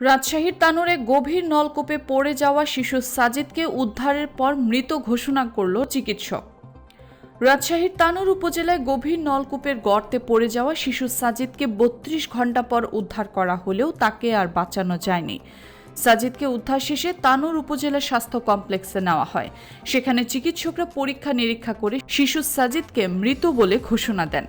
রাজশাহীর তানোরে গভীর নলকূপে পড়ে যাওয়া শিশু সাজিদকে উদ্ধারের পর মৃত ঘোষণা করল চিকিৎসক। রাজশাহীর তানোর উপজেলায় গভীর নলকূপের গর্তে পড়ে যাওয়া শিশু সাজিদকে বত্রিশ ঘণ্টা পর উদ্ধার করা হলেও তাকে আর বাঁচানো যায়নি। সাজিদকে উদ্ধার শেষে তানোর উপজেলা স্বাস্থ্য কমপ্লেক্সে নেওয়া হয়। সেখানে চিকিৎসকরা পরীক্ষা নিরীক্ষা করে শিশু সাজিদকে মৃত বলে ঘোষণা দেন।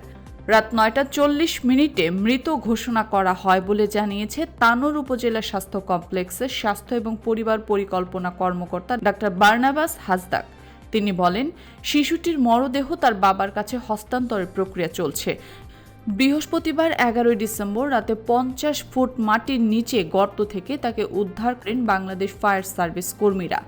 রাত নয়টা চল্লিশ মিনিটে মৃত ঘোষণা করা হয় বলে জানিয়েছে তানোর উপজেলা স্বাস্থ্য কমপ্লেক্সের স্বাস্থ্য এবং পরিবার পরিকল্পনা কর্মকর্তা ডাক্তার বার্নাবাস হাজদাক তিনি বলেন, শিশুটির মরদেহ তার বাবার কাছে হস্তান্তরের প্রক্রিয়া চলছে। বৃহস্পতিবার এগারোই ডিসেম্বর রাতে পঞ্চাশ ফুট মাটির নিচে গর্ত থেকে তাকে উদ্ধার করেন বাংলাদেশ ফায়ার সার্ভিস কর্মীরা।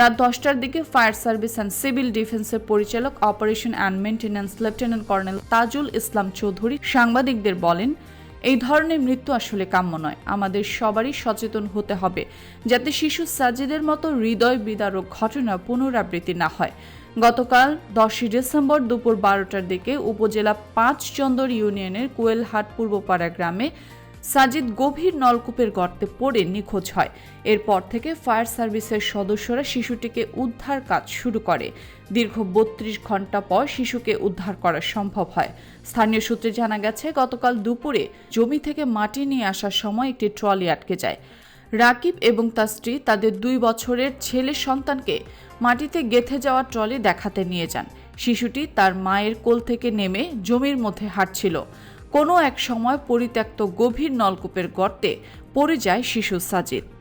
রাত দশটার দিকে ফায়ার সার্ভিস অ্যান্ড সিভিল ডিফেন্সের পরিচালক operation and maintenance lieutenant colonel Tajul Islam Chowdhury সাংবাদিকদের বলেন, এই ধরনের মৃত্যু আসলে কাম্য নয়। আমাদের সবারই সচেতন হতে হবে যাতে শিশু সাজিদের মতো হৃদয় বিদারক ঘটনা পুনরাবৃত্তি না হয়। গতকাল দশই ডিসেম্বর দুপুর বারোটার দিকে উপজেলা পাঁচ চন্দর ইউনিয়নের কোয়েলহাট পূর্বপাড়া গ্রামে সাজিদ গভীর নলকূপের গর্তে পড়ে নিখোঁজ হয়। এরপর থেকে ফায়ার সার্ভিসের সদস্যরা শিশুটিকে উদ্ধার কাজ শুরু করে। দীর্ঘ বত্রিশ ঘণ্টা পর শিশুকে উদ্ধার করা সম্ভব হয়। স্থানীয় সূত্রে জানা গেছে, গতকাল দুপুরে জমি থেকে মাটি নিয়ে আসার সময় একটি ট্রলি আটকে যায়। রাকিব এবং তার স্ত্রী তাদের দুই বছরের ছেলে সন্তানকে মাটিতে গেথে যাওয়া ট্রলি দেখাতে নিয়ে যান। শিশুটি তার মায়ের কোল থেকে নেমে জমির মধ্যে হাঁটছিল। কোনো এক সময় পরিত্যক্ত গভীর নলকূপের গর্তে পড়ে যায় শিশু সাজিদ।